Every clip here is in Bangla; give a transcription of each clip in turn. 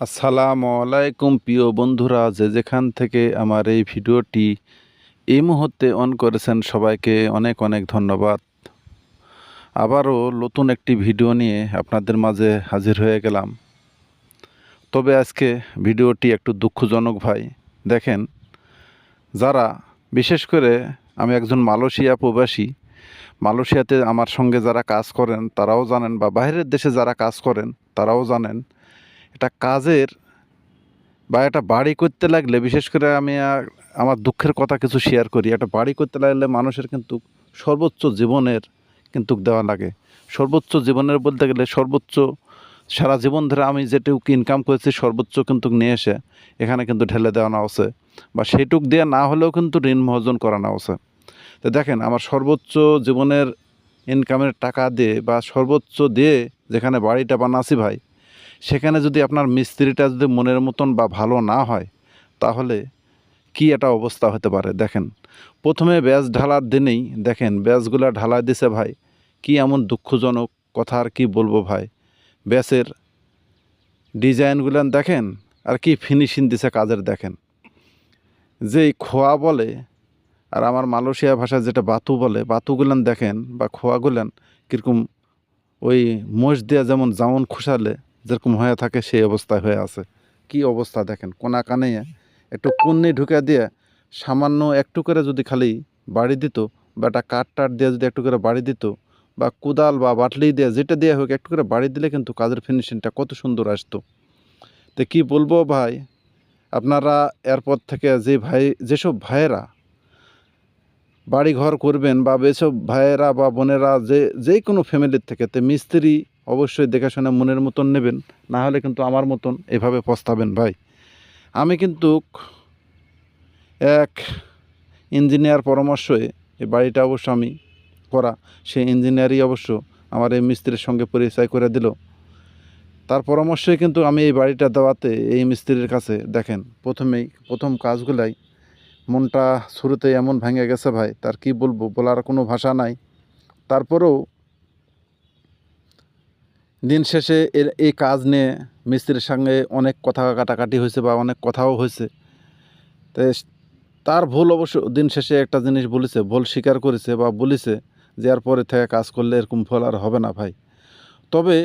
আসসালামু আলাইকুম, প্রিয় বন্ধুরা। যে যেখান থেকে আমার এই ভিডিওটি এই মুহূর্তে অন করেছেন, সবাইকে অনেক অনেক ধন্যবাদ। আবারও নতুন একটি ভিডিও নিয়ে আপনাদের মাঝে হাজির হয়ে গেলাম। তবে আজকে ভিডিওটি একটু দুঃখজনক ভাই। দেখেন, যারা, বিশেষ করে আমি একজন মালয়েশিয়া প্রবাসী, মালয়েশিয়াতে আমার সঙ্গে যারা কাজ করেন, তারাও জানেন, বা বাইরের দেশে যারা কাজ করেন, তারাও জানেন এটা কাজের বা একটা বাড়ি করতে লাগলে, বিশেষ করে আমি আমার দুঃখের কথা কিছু শেয়ার করি একটা বাড়ি করতে লাগলে মানুষের কিন্তু সর্বোচ্চ জীবনের কিন্তু দেওয়া লাগে। সর্বোচ্চ জীবনের বলতে গেলে সর্বোচ্চ সারা জীবন ধরে আমি যেটুকু ইনকাম করেছি, সর্বোচ্চ কিন্তু নিয়ে এসে এখানে কিন্তু ঢেলে দেওয়ানো আছে। বা সেটুক দেওয়া না হলেও কিন্তু ঋণ মহাজন করানো আছে। তো দেখেন, আমার সর্বোচ্চ জীবনের ইনকামের টাকা দিয়ে বা সর্বোচ্চ দিয়ে যেখানে বাড়িটা বানাছি ভাই সেখানে যদি আপনার মিস্ত্রিটা যদি মনের মতন বা ভালো না হয়, তাহলে কি একটা অবস্থা হতে পারে? দেখেন, প্রথমে ব্যাস ঢালার দিনেই দেখেন, ব্যাসগুলা ঢালাই দিছে ভাই। কি এমন দুঃখজনক কথা আর কি বলব ভাই। ব্যাসের ডিজাইনগুলো দেখেন, আর কি ফিনিশিং দিছে কাজের দেখেন। যেই খোয়া বলে, আর আমার মালয়েশিয়া ভাষায় যেটা বাতু বলে, বাতুগুলান দেখেন বা খোয়াগুলান কীরকম ওই মোষ দিয়ে যেমন জামন খুশালে যেরকম হয়ে থাকে সেই অবস্থায় হয়ে আছে। কি অবস্থা দেখেন, কোনা কানে একটু কুন্নি ঢুকে দিয়ে সামান্য একটু করে যদি খালি বাড়ি দিত, বা একটা কাঠ টাট দিয়ে যদি একটু করে বাড়ি দিত, বা কোদাল বা বাটলি দিয়ে যেটা দিয়ে হোক একটু করে বাড়ি দিলে কিন্তু কাজের ফিনিশিংটা কত সুন্দর আসতো। তো কি বলব ভাই, আপনারা এরপর থেকে যে ভাই, যেসব ভাইয়েরা বাড়ি ঘর করবেন, বা যেসব ভাইয়েরা বা বোনেরা যে যে কোনো ফ্যামিলির থেকে, তে মিস্ত্রি অবশ্যই দেখাশোনা মনের মতন নেবেন, না হলে কিন্তু আমার মতন এভাবে পস্তাবেন ভাই। আমি কিন্তু এক ইঞ্জিনিয়ার পরামর্শে এই বাড়িটা অবশ্য আমি করা সেই ইঞ্জিনিয়ারই অবশ্য আমার এই মিস্ত্রির সঙ্গে পরিচয় করে দিল। তার পরামর্শে কিন্তু আমি এই বাড়িটা দেওয়াতে এই মিস্ত্রির কাছে দেখেন, প্রথমেই প্রথম কাজগুলাই মনটা শুরুতে এমন ভেঙে গেছে ভাই, তার কি বলব বলার কোনো ভাষা নাই। তারপরেও দিন শেষে এর, এই কাজ নিয়ে মিস্ত্রির সঙ্গে অনেক কথা কাটাকাটি হয়েছে বা অনেক কথাও হয়েছে। তো তার ভুল অবশ্য দিন শেষে একটা জিনিস বলেছে, ভুল স্বীকার করেছে বা বলেছে যে এর পরে থেকে কাজ করলে এরকম ফল আর হবে না ভাই। তবে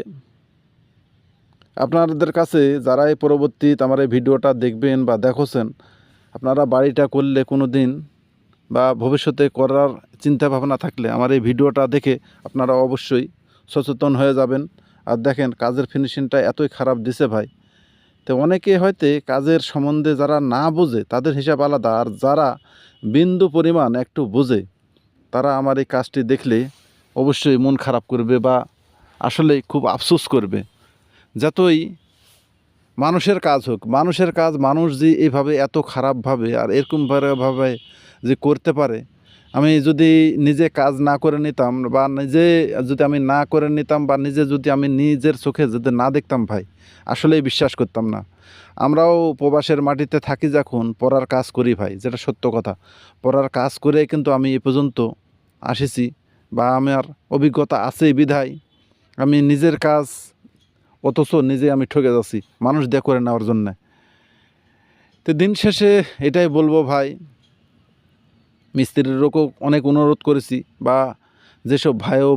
আপনাদের কাছে যারা এই পরবর্তী আমার এই ভিডিওটা দেখবেন বা দেখছেন, আপনারা বাড়িটা করলে কোনো দিন বা ভবিষ্যতে করার চিন্তা ভাবনা থাকলে আমার এই ভিডিওটা দেখে আপনারা অবশ্যই সচেতন হয়ে যাবেন। আর দেখেন কাজের ফিনিশিংটা এতই খারাপ দিছে ভাই। তো অনেকে হয়তো কাজের সম্বন্ধে যারা না বোঝে, তাদের হিসাব আলাদা। আর যারা বিন্দু পরিমাণ একটু বোঝে, তারা আমার এই কাজটি দেখলে অবশ্যই মন খারাপ করবে বা আসলে খুব আফসোস করবে। যতই মানুষের কাজ হোক, মানুষের কাজ মানুষ যে এইভাবে এত খারাপভাবে আর এরকমভাবে যে করতে পারে আমি যদি নিজে কাজ না করে নিতাম বা নিজে যদি আমি না করে নিতাম বা নিজে যদি আমি নিজের চোখে যদি না দেখতাম ভাই, আসলেই বিশ্বাস করতাম না। আমরাও প্রবাসের মাটিতে থাকি যখন, পড়ার কাজ করি ভাই, যেটা সত্য কথা। পড়ার কাজ করে কিন্তু আমি এ পর্যন্ত আসেছি বা আমার অভিজ্ঞতা আছে বিধায় আমি নিজের কাজ অথচ নিজে আমি ঠকে যাচ্ছি, মানুষ দিয়ে করে নেওয়ার জন্যে। তো দিন শেষে এটাই বলব ভাই মিস্ত্রিরও অনেক অনুরোধ করেছি বা যেসব ভাই ও